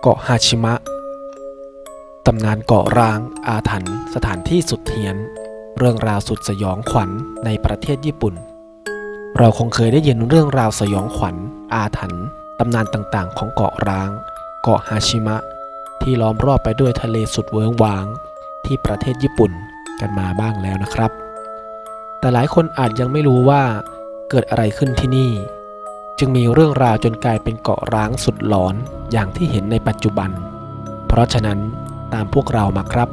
เกาะฮาชิมะ ตำนานเกาะร้างอาถรรพ์สถานที่สุดเฮี้ยน เรื่องราวสุดสยองขวัญในประเทศญี่ปุ่น เราคงเคยได้ยินเรื่องราวสยองขวัญ อาถรรพ์ตำนานต่างๆ ของเกาะร้าง เกาะฮาชิมะ ที่ล้อมรอบไปด้วยทะเลสุดเวิ้งว้าง ที่ประเทศญี่ปุ่นกันมาบ้างแล้วนะครับ แต่หลายคนอาจยังไม่รู้ว่าเกิดอะไรขึ้นที่นี่ จึงมีเรื่องราวจนกลายเป็นเกาะร้างสุดหลอนอย่างที่เห็นในปัจจุบัน เพราะฉะนั้นตามพวกเรามาครับ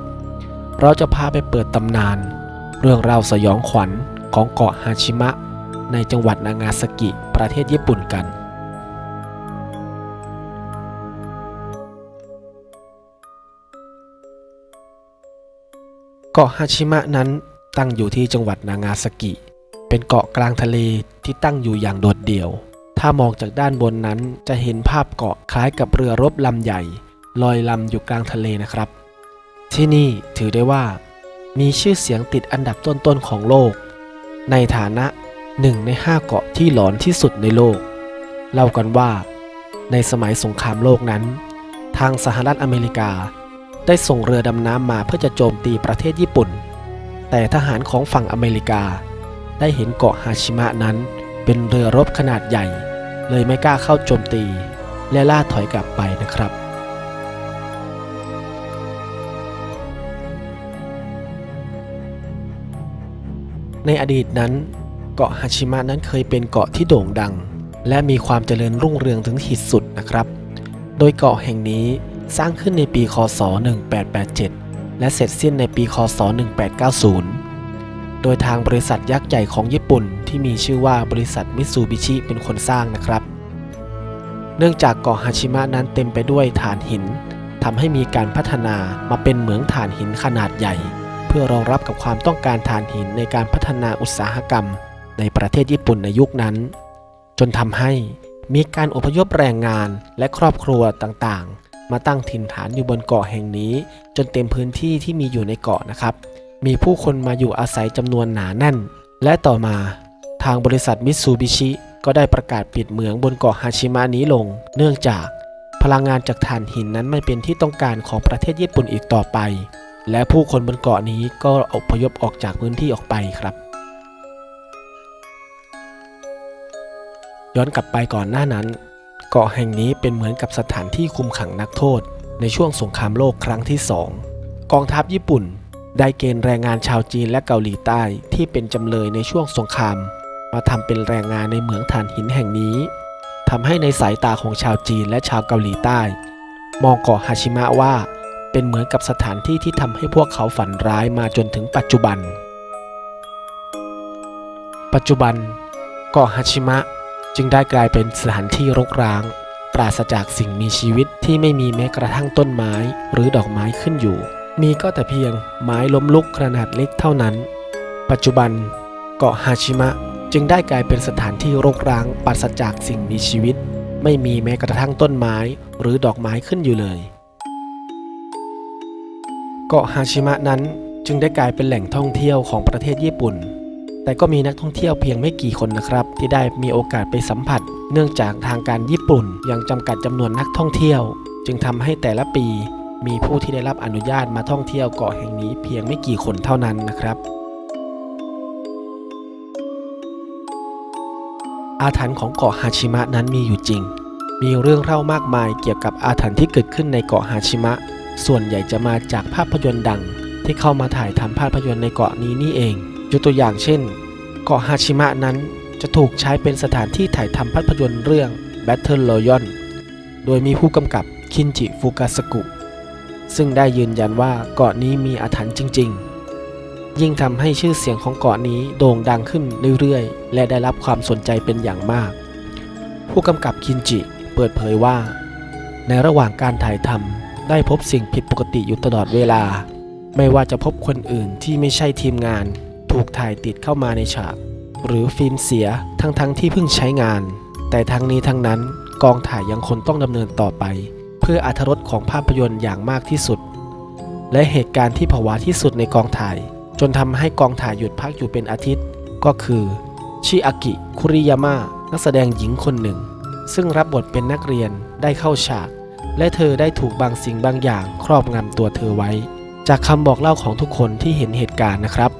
เราจะพาไปเปิดตำนาน เรื่องราวสยองขวัญของเกาะฮาชิมะ ในจังหวัดนางาซากิประเทศญี่ปุ่นกัน เกาะฮาชิมะนั้นตั้งอยู่ที่จังหวัดนางาซากิ เป็นเกาะกลางทะเลที่ตั้งอยู่อย่างโดดเดี่ยว ถ้ามองจากด้านบนนั้นจะเห็นภาพเกาะคล้ายกับเรือรบลำใหญ่ ลอยลำอยู่กลางทะเลนะครับ ที่นี่ถือได้ว่า มีชื่อเสียงติดอันดับต้นๆของโลก ในฐานะหนึ่งในห้าเกาะที่หลอนที่สุดในโลก เล่ากันว่า ในสมัยสงครามโลกนั้น ทางสหรัฐอเมริกา ได้ส่งเรือดำน้ำมาเพื่อจะโจมตีประเทศญี่ปุ่น แต่ทหารของฝั่งอเมริกา ได้เห็นเกาะฮาชิมะนั้นเป็นเรือรบขนาดใหญ่ เลยไม่กล้าเข้าโจมตี และล่าถอยกลับไปนะครับ ในอดีตนั้น เกาะฮาชิมะนั้นเคยเป็นเกาะที่โด่งดัง และมีความเจริญรุ่งเรืองถึงขีดสุดนะครับ โดยเกาะแห่งนี้สร้างขึ้นในปี คศ 1887 และเสร็จสิ้นในปี คศ 1890 โดยทางบริษัทยักษ์ใหญ่ของญี่ปุ่น ที่มีชื่อว่าบริษัทมิตซูบิชิเป็นคนสร้างนะครับ เนื่องจากเกาะฮาชิมะนั้นเต็มไปด้วยถ่านหินทำให้มีการพัฒนามาเป็นเหมืองถ่านหินขนาดใหญ่ เพื่อรองรับกับความต้องการถ่านหินในการพัฒนาอุตสาหกรรม ในประเทศญี่ปุ่นในยุคนั้น จนทำให้มีการอพยพแรงงานและครอบครัวต่างๆ มาตั้งถิ่นฐานอยู่บนเกาะแห่งนี้ จนเต็มพื้นที่ที่มีอยู่ในเกาะนะครับ มีผู้คนมาอยู่อาศัยจำนวนหนาแน่น และต่อมา ทางบริษัทมิตซูบิชิก็ได้ประกาศปิดเหมืองบนเกาะฮาชิมะนี้ลง เนื่องจากพลังงานจากถ่านหินนั้นไม่เป็นที่ต้องการของประเทศญี่ปุ่นอีกต่อไป และผู้คนบนเกาะนี้ก็อพยพออกจากพื้นที่ออกไปครับ ย้อนกลับไปก่อนหน้านั้น เกาะแห่งนี้เป็นเหมือนกับสถานที่คุมขังนักโทษ ในช่วงสงครามโลกครั้งที่สองกองทัพญี่ปุ่น ได้เกณฑ์แรงงานชาวจีนและเกาหลีใต้ที่เป็นจำเลยในช่วงสงคราม มาทำเป็นแรงงานในเหมืองถ่านหินแห่งนี้ทำให้ในสายตาของชาวจีนและชาวเกาหลีใต้ มองเกาะฮาชิมะว่าเป็นเหมือนกับสถานที่ที่ทำให้พวกเขาฝันร้ายมาจนถึงปัจจุบัน ปัจจุบันเกาะฮาชิมะจึงได้กลายเป็นสถานที่รกร้าง ปราศจากสิ่งมีชีวิตที่ไม่มีแม้กระทั่งต้นไม้หรือดอกไม้ขึ้นอยู่ มีก็แต่เพียงไม้ล้มลุกขนาดเล็กเท่านั้น ปัจจุบันเกาะฮาชิมะ จึงได้กลายเป็นสถานที่รกร้างปราศจากสิ่งมีชีวิต ไม่มีแม้กระทั่งต้นไม้หรือดอกไม้ขึ้นอยู่เลย เกาะฮาชิมะนั้นจึงได้กลายเป็นแหล่งท่องเที่ยวของประเทศญี่ปุ่น แต่ก็มีนักท่องเที่ยวเพียงไม่กี่คนนะครับ ที่ได้มีโอกาสไปสัมผัส เนื่องจากทางการญี่ปุ่นยังจำกัดจำนวนนักท่องเที่ยว จึงทำให้แต่ละปี มีผู้ที่ได้รับอนุญาตมาท่องเที่ยวเกาะแห่งนี้เพียงไม่กี่คนเท่านั้นนะครับ อาถรรพ์ของเกาะฮาชิมะนั้นมีอยู่จริง มีเรื่องเล่ามากมายเกี่ยวกับอาถรรพ์ที่เกิดขึ้นในเกาะฮาชิมะ ส่วนใหญ่จะมาจากภาพยนตร์ดัง ที่เข้ามาถ่ายทำภาพยนตร์ในเกาะนี้นี่เองยกตัวอย่างเช่น เกาะฮาชิมะนั้นจะถูกใช้เป็นสถานที่ถ่ายทำภาพยนตร์เรื่อง Battle Royale โดยมีผู้กำกับคินจิฟูกาสกุ ซึ่งได้ยืนยันว่าเกาะนี้มีอาถรรพ์จริง ๆ ยิ่งทำให้ชื่อเสียงของเกาะนี้โด่งดังขึ้นเรื่อยๆ และได้รับความสนใจเป็นอย่างมาก ผู้กำกับคินจิเปิดเผยว่า ในระหว่างการถ่ายทำได้พบสิ่งผิดปกติอยู่ตลอดเวลา ไม่ว่าจะพบคนอื่นที่ไม่ใช่ทีมงาน ถูกถ่ายติดเข้ามาในฉาก หรือฟิล์มเสียทั้งๆทที่เพิ่งใช้งาน แต่ทั้งนี้ทั้งนั้นกองถ่ายยังคงต้องดำเนินต่อไป เพื่ออรรถรสของภาพยนตร์อย่างมากที่สุด และเหตุการณ์ที่ผวาที่สุดในกองถ่าย จนทำให้กองถ่ายหยุดพักอยู่เป็นอาทิตย์ ก็คือชิอากิ คุริยาม่านักแสดงหญิงคนหนึ่ง ซึ่งรับบทเป็นนักเรียนได้เข้าฉาก และเธอได้ถูกบางสิ่งบางอย่างครอบงำตัวเธอไว้ จากคำบอกเล่าของทุกคนที่เห็นเหตุการณ์นะครับ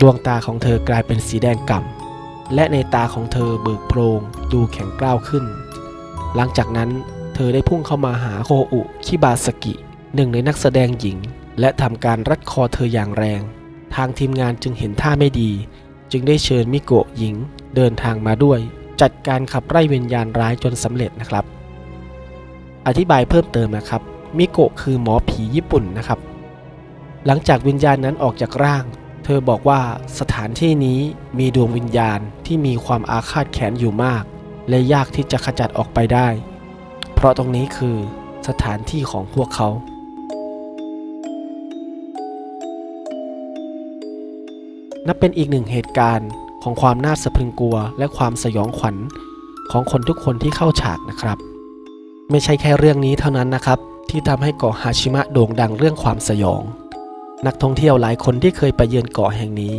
ดวงตาของเธอกลายเป็นสีแดงก่ำและในตาของเธอเบิกโพรง ดูแข็งกร้าวขึ้น หลังจากนั้นเธอได้พุ่งเข้ามาหาโคอุคิบาสกิ หนึ่งในนักแสดงหญิง และทำการรัดคอเธออย่างแรง ทางทีมงานจึงเห็นท่าไม่ดี จึงได้เชิญมิโกะหญิงเดินทางมาด้วย จัดการขับไล่วิญญาณร้ายจนสำเร็จนะครับ อธิบายเพิ่มเติมนะครับ มิโกะคือหมอผีญี่ปุ่นนะครับ หลังจากวิญญาณนั้นออกจากร่าง เธอบอกว่าสถานที่นี้มีดวงวิญญาณที่มีความอาฆาตแค้นอยู่มาก และยากที่จะขจัดออกไปได้ เพราะตรงนี้คือสถานที่ของพวกเขา นับเป็นอีกหนึ่งเหตุการณ์ของความน่าสะพรึงกลัว และความสยองขวัญของคนทุกคนที่เข้าฉากนะครับ ไม่ใช่แค่เรื่องนี้เท่านั้นนะครับ ที่ทำให้เกาะฮาชิมะโด่งดังเรื่องความสยอง นักท่องเที่ยวหลายคนที่เคยไปเยือนเกาะแห่งนี้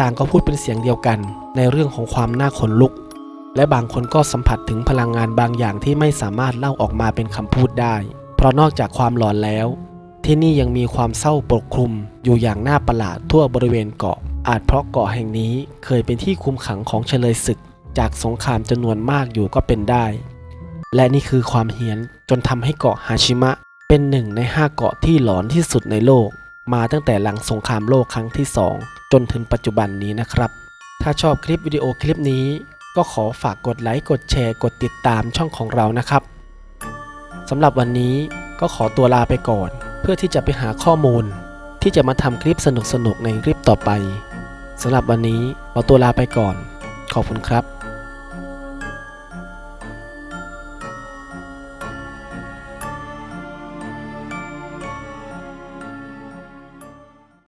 ต่างก็พูดเป็นเสียงเดียวกัน ในเรื่องของความน่าขนลุก และบางคนก็สัมผัสถึงพลังงานบางอย่างที่ไม่สามารถเล่าออกมาเป็นคำพูดได้ เพราะนอกจากความหลอนแล้ว ที่นี่ยังมีความเศร้าปกคลุมอยู่อย่างน่าประหลาดทั่วบริเวณเกาะ อาจเพราะเกาะแห่งนี้เคยเป็นที่คุมขังของเฉลยศึกจากสงครามจำนวนมากอยู่ก็เป็นได้ และนี่คือความเฮี้ยนจนทำให้เกาะฮาชิมะ เป็นหนึ่งในห้าเกาะที่หลอนที่สุดในโลก มาตั้งแต่หลังสงครามโลกครั้งที่ 2 จนถึงปัจจุบันนี้นะครับ ถ้าชอบคลิปวิดีโอคลิปนี้ ก็ขอฝากกดไลค์กดแชร์กดติดตามช่องของเรานะครับสำหรับวันนี้ก็ขอตัวลาไปก่อน เพื่อที่จะไปหาข้อมูล ที่จะมาทำคลิปสนุกๆในคลิปต่อไป สำหรับวันนี้ขอตัวลาไปก่อน ขอบคุณครับ